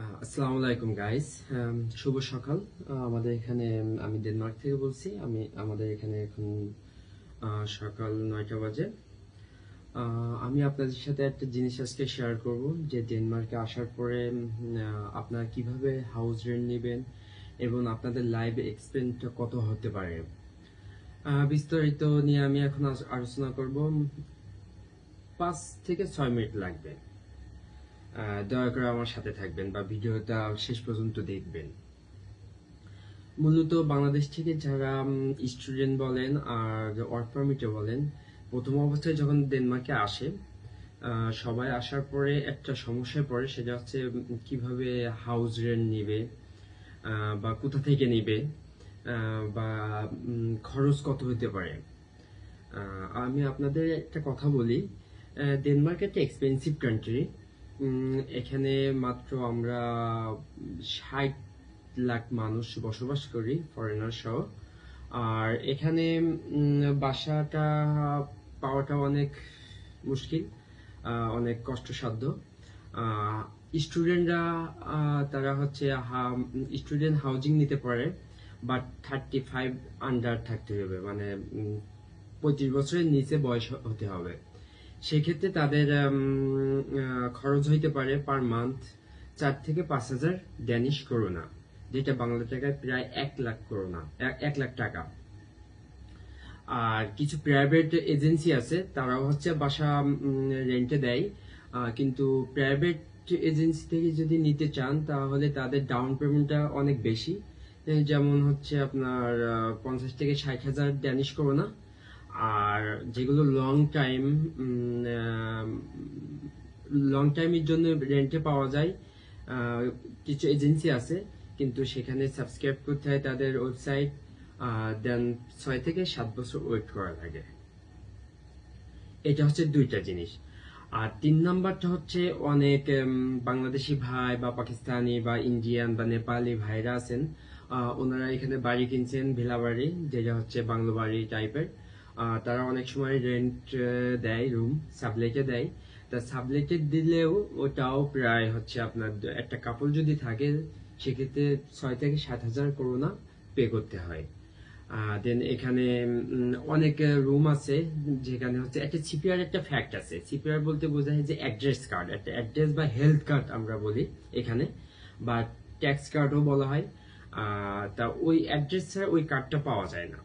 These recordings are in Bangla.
আসসালামু আলাইকুম গাইস শুভ সকাল। আমাদের এখানে, আমি ডেনমার্ক থেকে বলছি। আমি, আমাদের এখানে এখন সকাল নয়টা বাজে। আমি আপনাদের সাথে একটা জিনিস আজকে শেয়ার করব, যে ডেনমার্কে আসার পরে আপনারা কীভাবে হাউস রেন্ট নেবেন এবং আপনাদের লাইভ এক্সপেন্সটা কত হতে পারে? বিস্তারিত নিয়ে আমি এখন আলোচনা করব। পাঁচ থেকে ছয় মিনিট লাগবে। দয়া করে আমার সাথে থাকবেন বা ভিডিওটা শেষ পর্যন্ত দেখবেন। মূলত বাংলাদেশ থেকে যারা স্টুডেন্ট বলেন আর ওয়ার্ক পারমিটে বলেন, প্রথম অবস্থায় যখন ডেনমার্কে আসে সবাই আসার পরে একটা সমস্যায় পড়ে, সেটা হচ্ছে কীভাবে হাউস রেন্ট নিবে বা কোথা থেকে নিবে বা খরচ কত হতে পারে। আমি আপনাদের একটা কথা বলি ডেনমার্ক একটা এক্সপেন্সিভ কান্ট্রি এখানে মাত্র আমরা ষাট লাখ মানুষ বসবাস করি ফরেনার সহ। আর এখানে বাসাটা পাওয়াটা অনেক মুশকিল অনেক কষ্টসাধ্য। স্টুডেন্টরা তারা হচ্ছে স্টুডেন্ট হাউজিং নিতে পারে বাট থার্টি ফাইভ আন্ডার থাকতে হবে মানে পঁয়ত্রিশ বছরের নিচে বয়স হতে হবে। সেক্ষেত্রে তাদের খরচ হইতে পারে পার মান্থ চার থেকে পাঁচ হাজার ড্যানিশ করোনা যেটা বাংলা টাকায় প্রায় এক লাখ করোনা এক- লাখ টাকা। আর কিছু প্রাইভেট এজেন্সি আছে, তারাও হচ্ছে বাসা রেন্টে দেয়। কিন্তু প্রাইভেট এজেন্সি থেকে যদি নিতে চান, তাহলে তাদের ডাউন পেমেন্টটা অনেক বেশি। যেমন হচ্ছে আপনার পঞ্চাশ থেকে ষাট হাজার ড্যানিশ করোনা আর যেগুলো লং টাইম লং টাইমের জন্য রেন্টে পাওয়া যায় কিছু এজেন্সি আছে, কিন্তু সেখানে সাবস্ক্রাইব করতে হয় তাদের ওয়েবসাইট দেন ছয় থেকে সাত বছর ওয়েট করা লাগে। এটা হচ্ছে দুইটা জিনিস। আর তিন নাম্বারটা হচ্ছে অনেক বাংলাদেশি ভাই বা পাকিস্তানি বা ইন্ডিয়ান বা নেপালি ভাইরা আছেন ওনারা এখানে বাড়ি কিনছেন ভিলা বাড়ি যেটা হচ্ছে বাংলো বাড়ি টাইপের তারা অনেক সময় রেন্ট দেয় রুম সাবলেটে দেয়। তা সাবলেটে দিলেও ওটাও প্রায় হচ্ছে আপনার একটা কাপল যদি থাকে, সেক্ষেত্রে ছয় থেকে সাত হাজার করোনা পে করতে হয়। দেন এখানে অনেক রুম আছে, যেখানে হচ্ছে একটা সিপিআর একটা ফ্যাক্ট আছে। সিপিআর বলতে বোঝায় যে অ্যাড্রেস কার্ড একটা অ্যাড্রেস বা হেলথ কার্ড আমরা বলি এখানে, বা ট্যাক্স কার্ডও বলা হয়। তা ওই অ্যাড্রেস ছাড়া ওই কার্ডটা পাওয়া যায় না।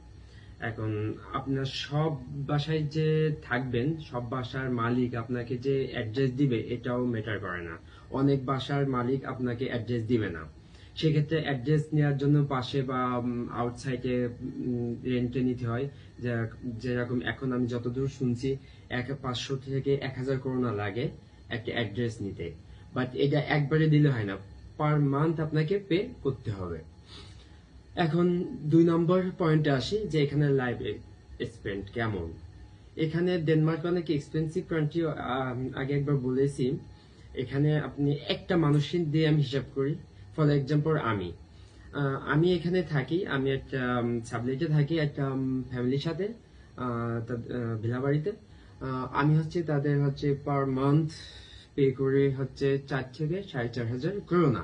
এখন আপনার সব বাসায় যে থাকবেন, সব বাসার মালিক আপনাকে যে অ্যাড্রেস দিবে, এটাও ম্যাটার করে না। অনেক বাসার মালিক আপনাকে অ্যাড্রেস দিবে না। সেক্ষেত্রে অ্যাড্রেস নেওয়ার জন্য পাশে বা আউটসাইডে রেন্টে নিতে হয়। যেরকম এখন আমি যতদূর শুনছি, এক পাঁচশো থেকে এক হাজার করোনা লাগে একটা অ্যাড্রেস নিতে। বাট এটা একবারে দিলে হয় না। পার মান্থ আপনাকে পে করতে হবে। এখন দুই নম্বর পয়েন্টে আসি যে এখানে লাইভ স্পেন্ড কেমন। এখানে ডেনমার্ক অনেক এক্সপেন্সিভ কান্ট্রি আগে একবার বলেছি এখানে আপনি একটা মানুষের দিয়ে আমি হিসাব করি। ফর এক্সাম্পল আমি। আমি এখানে থাকি আমি একটা সাবলেটে থাকি একটা ফ্যামিলির সাথে আহ, তা- আহ, ভিলাবাড়িতে। আমি হচ্ছে তাদের হচ্ছে পার মান্থ পে করে হচ্ছে চার থেকে সাড়ে চার হাজার করোনা।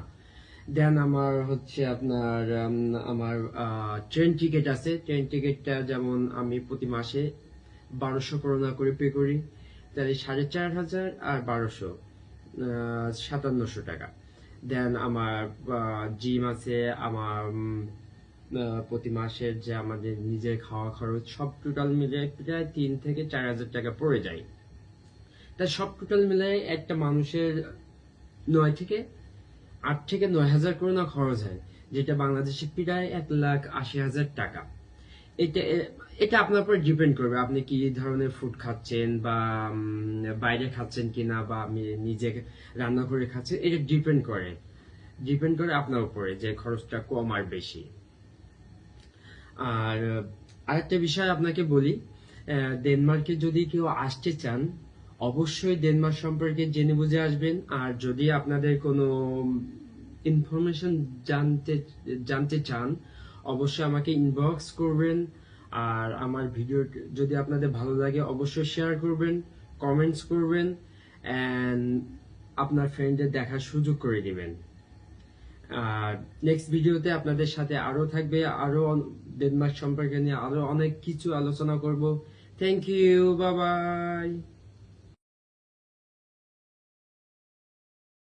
দেন আমার হচ্ছে আপনার আমার ট্রেন টিকিট আছে। ট্রেন টিকিটটা যেমন আমি প্রতি মাসে বারোশো করোনা করে পে করি। তাহলে সাড়ে চার হাজার আর বারোশো সাতান্নশো টাকা। দেন আমার জিম আছে, আমার প্রতি মাসের যে আমাদের নিজের খাওয়া খরচ সব টোটাল মিলে প্রায় তিন থেকে চার হাজার টাকা পড়ে যায়। তা সব টোটাল মিলে একটা মানুষের নয় থেকে আট থেকে নয় হাজার করোনা খরচ হয়, যেটা বাংলাদেশে প্রায় এক লাখ আশি হাজার টাকা। এটা এটা আপনার উপর ডিপেন্ড করবে, আপনি কি ধরনের ফুড খাচ্ছেন বা বাইরে খাচ্ছেন কিনা বা আপনি নিজে রান্না করে খাচ্ছেন, এটা ডিপেন্ড করে। ডিপেন্ড করে আপনার উপরে যে খরচটা কম আর বেশি। আর, আরেকটা বিষয় আপনাকে বলি ডেনমার্কে যদি কেউ আসতে চান অবশ্যই ডেনমার্ক সম্পর্কে জেনে বুঝে আসবেন। আর যদি আপনাদের কোনো ইনফরমেশন জানতে জানতে চান, অবশ্যই আমাকে ইনবক্স করবেন। আর আমার ভিডিও যদি আপনাদের ভালো লাগে, অবশ্যই শেয়ার করবেন কমেন্টস করবেন অ্যান্ড আপনার ফ্রেন্ডদের দেখার সুযোগ করে দিবেন। নেক্সট ভিডিওতে আপনাদের সাথে আরও থাকবে, আরও ডেনমার্ক সম্পর্কে নিয়ে আরও অনেক কিছু আলোচনা করব। থ্যাংক ইউ বাবাই